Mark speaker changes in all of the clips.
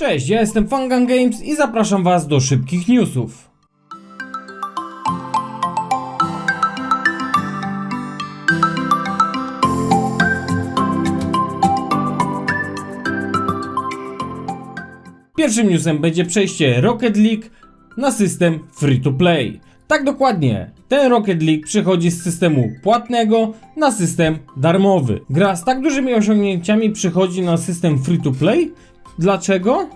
Speaker 1: Cześć, ja jestem Fangan Games i zapraszam Was do szybkich newsów. Pierwszym newsem będzie przejście Rocket League na system free to play. Tak dokładnie, ten Rocket League przechodzi z systemu płatnego na system darmowy. Gra z tak dużymi osiągnięciami przechodzi na system free to play. Dlaczego?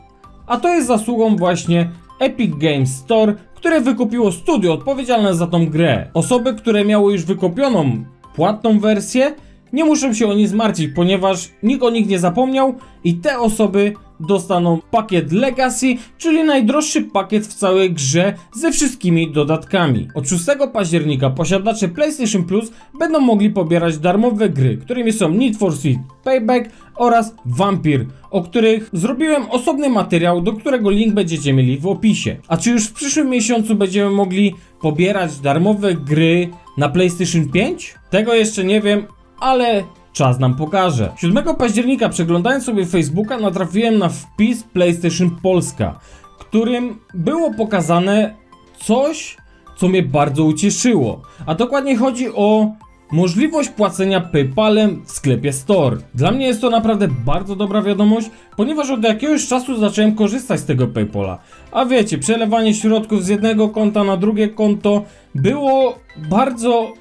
Speaker 1: A to jest zasługą właśnie Epic Games Store, które wykupiło studio odpowiedzialne za tą grę. Osoby, które miały już wykupioną płatną wersję, nie muszą się o nic martwić, ponieważ nikt o nich nie zapomniał i te osoby dostaną pakiet Legacy, czyli najdroższy pakiet w całej grze ze wszystkimi dodatkami. Od 6 października posiadacze PlayStation Plus będą mogli pobierać darmowe gry, którymi są Need for Speed Payback oraz Vampir, o których zrobiłem osobny materiał, do którego link będziecie mieli w opisie. A czy już w przyszłym miesiącu będziemy mogli pobierać darmowe gry na PlayStation 5? Tego jeszcze nie wiem, ale czas nam pokaże. 7 października przeglądając sobie Facebooka natrafiłem na wpis PlayStation Polska, którym było pokazane coś, co mnie bardzo ucieszyło. A dokładnie chodzi o możliwość płacenia PayPalem w sklepie Store. Dla mnie jest to naprawdę bardzo dobra wiadomość, ponieważ od jakiegoś czasu zacząłem korzystać z tego PayPala. A wiecie, przelewanie środków z jednego konta na drugie konto było bardzo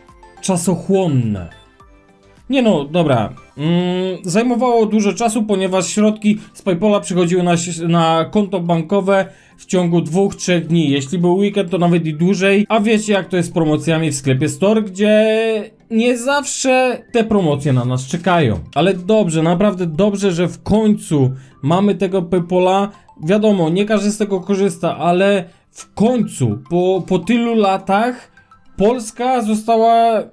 Speaker 1: czasochłonne. Nie no, dobra. Mm, zajmowało dużo czasu, ponieważ środki z PayPala przychodziły na, na konto bankowe w ciągu dwóch, trzech dni. Jeśli był weekend, to nawet i dłużej. A wiecie, jak to jest z promocjami w sklepie Store, gdzie nie zawsze te promocje na nas czekają. Ale dobrze, naprawdę dobrze, że w końcu mamy tego PayPala. Wiadomo, nie każdy z tego korzysta, ale w końcu, po, po tylu latach, Polska została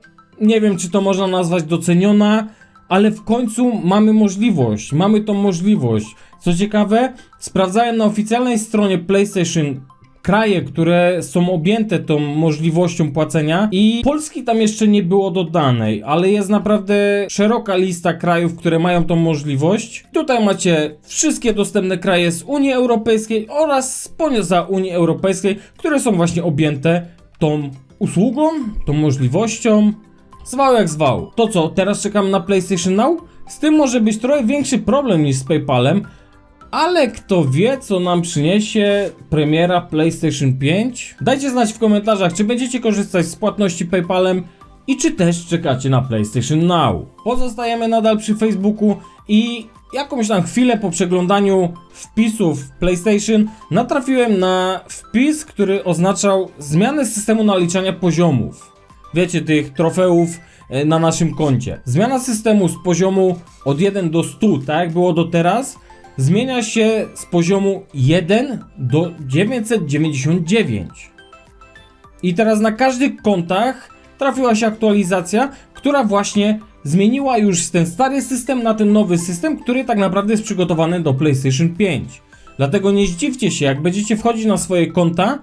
Speaker 1: nie wiem, czy to można nazwać doceniona, ale w końcu mamy możliwość, mamy tą możliwość. Co ciekawe, sprawdzałem na oficjalnej stronie PlayStation kraje, które są objęte tą możliwością płacenia i Polski tam jeszcze nie było dodanej, ale jest naprawdę szeroka lista krajów, które mają tą możliwość. Tutaj macie wszystkie dostępne kraje z Unii Europejskiej oraz spoza Unii Europejskiej, które są właśnie objęte tą usługą, tą możliwością. Zwał jak zwał. To co, teraz czekam na PlayStation Now? Z tym może być trochę większy problem niż z PayPalem, ale kto wie, co nam przyniesie premiera PlayStation 5? Dajcie znać w komentarzach, czy będziecie korzystać z płatności PayPalem i czy też czekacie na PlayStation Now. Pozostajemy nadal przy Facebooku i jakąś tam chwilę po przeglądaniu wpisów PlayStation natrafiłem na wpis, który oznaczał zmianę systemu naliczania poziomów wiecie, tych trofeów e, na naszym koncie. Zmiana systemu z poziomu od 1 do 100, tak jak było do teraz, zmienia się z poziomu 1 do 999. I teraz na każdych kontach trafiła się aktualizacja, która właśnie zmieniła już ten stary system na ten nowy system, który tak naprawdę jest przygotowany do PlayStation 5. Dlatego nie zdziwcie się, jak będziecie wchodzić na swoje konta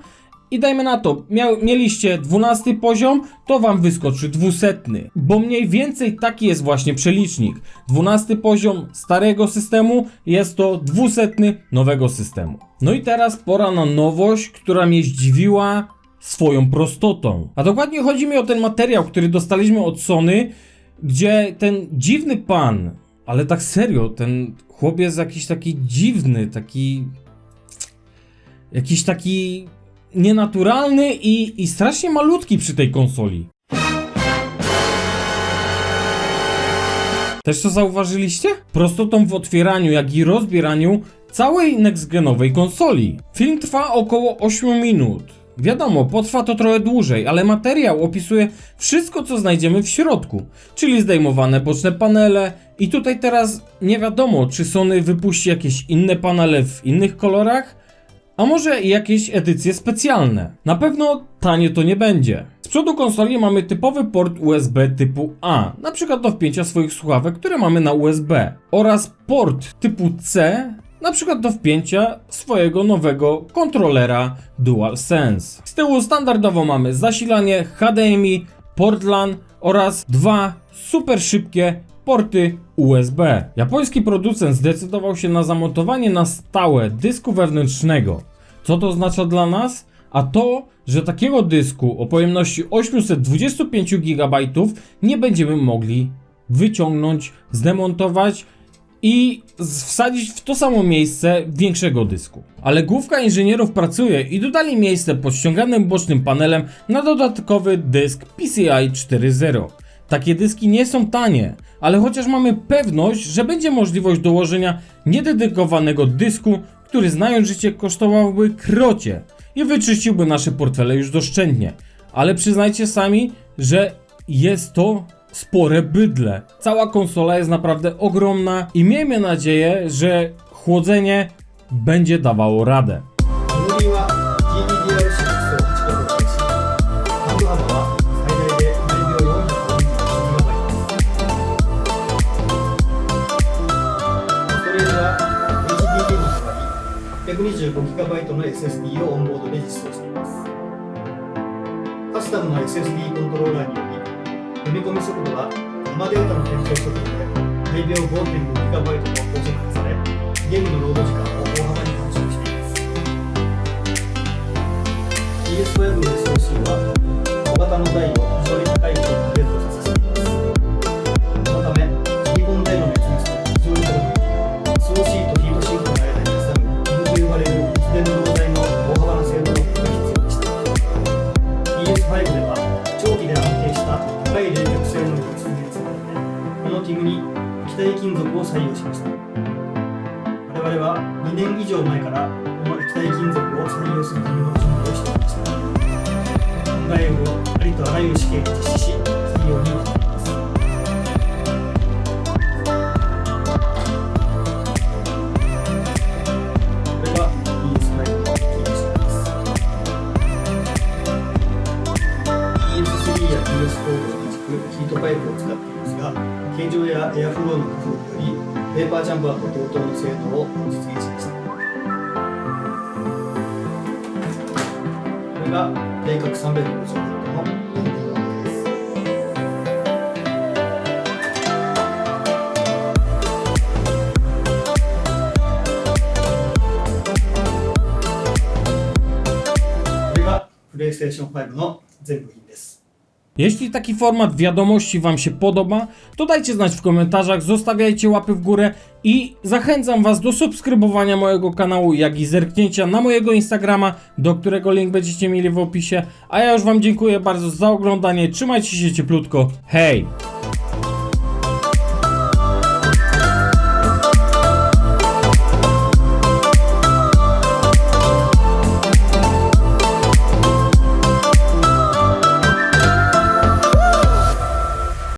Speaker 1: i dajmy na to, miał, mieliście 12 poziom, to wam wyskoczy 200, bo mniej więcej taki jest właśnie przelicznik. 12 poziom starego systemu jest to 200 nowego systemu. No i teraz pora na nowość, która mnie zdziwiła swoją prostotą. A dokładnie chodzi mi o ten materiał, który dostaliśmy od Sony, gdzie ten dziwny pan, ale tak serio, ten chłop jest jakiś taki dziwny, taki jakiś taki nienaturalny i, i strasznie malutki przy tej konsoli. Też to zauważyliście? Prostotą w otwieraniu, jak i rozbieraniu całej next-genowej konsoli. Film trwa około 8 minut. Wiadomo, potrwa to trochę dłużej, ale materiał opisuje wszystko, co znajdziemy w środku, czyli zdejmowane boczne panele. I tutaj teraz nie wiadomo, czy Sony wypuści jakieś inne panele w innych kolorach, a może jakieś edycje specjalne. Na pewno tanie to nie będzie. Z przodu konsoli mamy typowy port USB typu A, na przykład do wpięcia swoich słuchawek, które mamy na USB, oraz port typu C, na przykład do wpięcia swojego nowego kontrolera DualSense. Z tyłu standardowo mamy zasilanie HDMI, port LAN oraz dwa super szybkie porty USB. Japoński producent zdecydował się na zamontowanie na stałe dysku wewnętrznego. Co to oznacza dla nas? A to, że takiego dysku o pojemności 825 GB nie będziemy mogli wyciągnąć, zdemontować i wsadzić w to samo miejsce większego dysku. Ale główka inżynierów pracuje i dodali miejsce pod ściąganym bocznym panelem na dodatkowy dysk PCI 4.0. Takie dyski nie są tanie, ale chociaż mamy pewność, że będzie możliwość dołożenia niededykowanego dysku, który znając życie kosztowałby krocie i wyczyściłby nasze portfele już doszczętnie. Ale przyznajcie sami, że jest to spore bydle. Cała konsola jest naprawdę ogromna i miejmy nadzieję, że chłodzenie będzie dawało radę.
Speaker 2: 25GB の SSD をオンボードで実装しています。カスタムの SSD コントローラーにより読み込み速度は生データの転送速度で大秒 5.5GB の高速化されゲームのロード時間を大幅に短縮しています。PS5 の送信は小型の台を処理を採用しました。我々は2年以上前からこの液体金属を採用するための準備をしていました考えをありとあらゆる試験を実施しヒートパイプを使っていますが形状やエアフローの工夫によりペーパーチャンバーと同等の性能を実現しました。これが定格350度のプレイステーション5の全部品です。
Speaker 1: Jeśli taki format wiadomości Wam się podoba, to dajcie znać w komentarzach, zostawiajcie łapy w górę i zachęcam Was do subskrybowania mojego kanału, jak i zerknięcia na mojego Instagrama, do którego link będziecie mieli w opisie. A ja już Wam dziękuję bardzo za oglądanie, trzymajcie się cieplutko, hej!